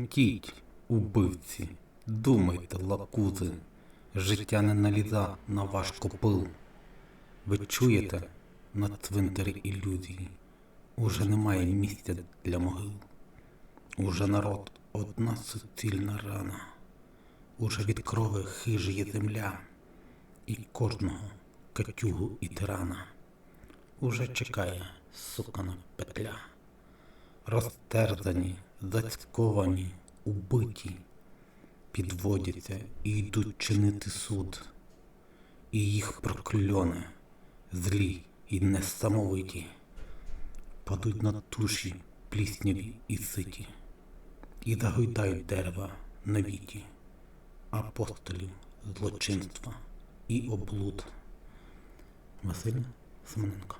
Тремтіть, убивці, думайте, лакузи, життя не наліза на ваш копил. Ви чуєте? На цвинтарі ілюзії, уже немає місця для могил. Уже народ одна суцільна рана, уже від крови хижіє земля, і кожного катюгу і тирана. Уже чекає сукана петля. Розтерзані, зацьковані, убиті, підводяться і йдуть чинити суд, і їх прокльони, злі і несамовиті, падуть на туші плісняві і ситі, і загойдають дерева на віті, апостолів злочинства і облуд. Василь Семененко